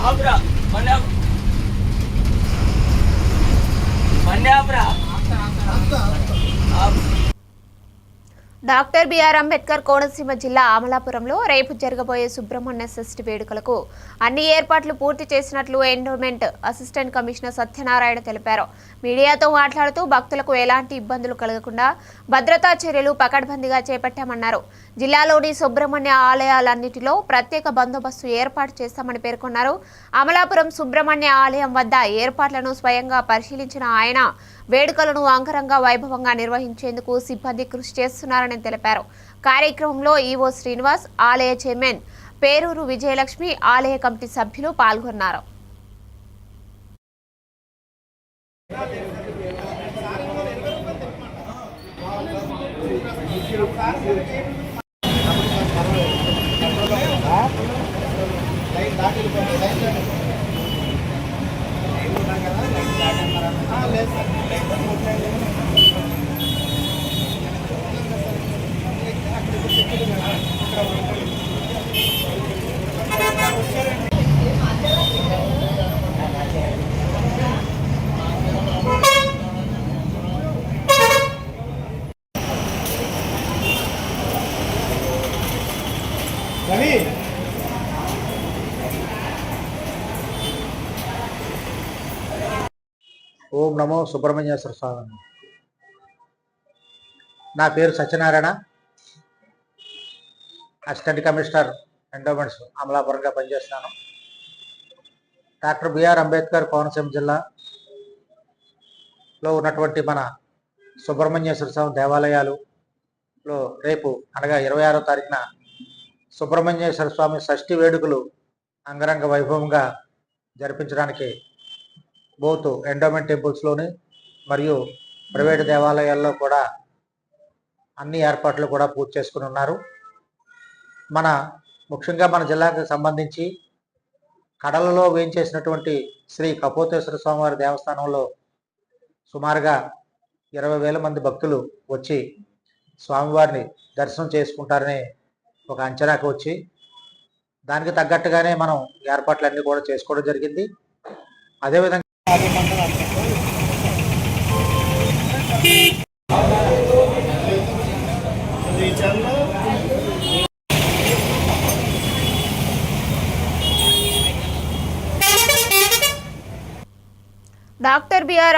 ఆపు బండి ఆపురా ఆపు డాక్టర్ బిఆర్ అంబేద్కర్ కోనసీమ జిల్లా అమలాపురంలో రేపు జరగబోయే సుబ్రహ్మణ్య షష్ఠి వేడుకలకు అన్ని ఏర్పాట్లు పూర్తి చేసినట్లు ఎండోమెంట్ అసిస్టెంట్ కమిషనర్ సత్యనారాయణ తెలిపారు. మీడియాతో మాట్లాడుతూ భక్తులకు ఎలాంటి ఇబ్బందులు కలగకుండా భద్రతా చర్యలు పకడ్బందీగా చేపట్టామన్నారు. జిల్లాలోని సుబ్రహ్మణ్య ఆలయాలన్నింటిలో ప్రత్యేక బందోబస్తు ఏర్పాటు చేస్తామని పేర్కొన్నారు. అమలాపురం సుబ్రహ్మణ్య ఆలయం వద్ద ఏర్పాట్లను స్వయంగా పరిశీలించిన ఆయన వేడుకలను అంగరంగ వైభవంగా నిర్వహించేందుకు సిబ్బంది కృషి చేస్తున్నారని తెలిపారు. కార్యక్రమంలో ఈవో శ్రీనివాస్ ఆలయ చైర్మన్ పేరూరు విజయలక్ష్మి ఆలయ కమిటీ సభ్యులు పాల్గొన్నారు. ఓం నమో సుబ్రహ్మణ్యేశ్వర స్వామి. నా పేరు సత్యనారాయణ. అసిస్టెంట్ కమిషనర్ ఎండోమెంట్స్ అమలాపురంగా పనిచేస్తున్నాను. డాక్టర్ బిఆర్ అంబేద్కర్ కోనసీమ జిల్లాలో ఉన్నటువంటి మన సుబ్రహ్మణ్యేశ్వర స్వామి దేవాలయాలులో రేపు అనగా ఇరవై ఆరో తారీఖున సుబ్రహ్మణ్యేశ్వర స్వామి షష్ఠి వేడుకలు అంగరంగ వైభవంగా జరిపించడానికి బోత్ ఎండోమెంట్ టెంపుల్స్లోని మరియు ప్రైవేట్ దేవాలయాల్లో కూడా అన్ని ఏర్పాట్లు కూడా పూర్తి చేసుకుని ఉన్నారు. మన ముఖ్యంగా మన జిల్లాకు సంబంధించి కడలలో వేయించేసినటువంటి శ్రీ కపోతేశ్వర స్వామివారి దేవస్థానంలో సుమారుగా ఇరవై వేల మంది భక్తులు వచ్చి స్వామివారిని దర్శనం చేసుకుంటారని ఒక అంచనాకు వచ్చి దానికి తగ్గట్టుగానే మనం ఏర్పాట్లన్నీ కూడా చేసుకోవడం జరిగింది. అదేవిధంగా డాక్టర్ బిఆర్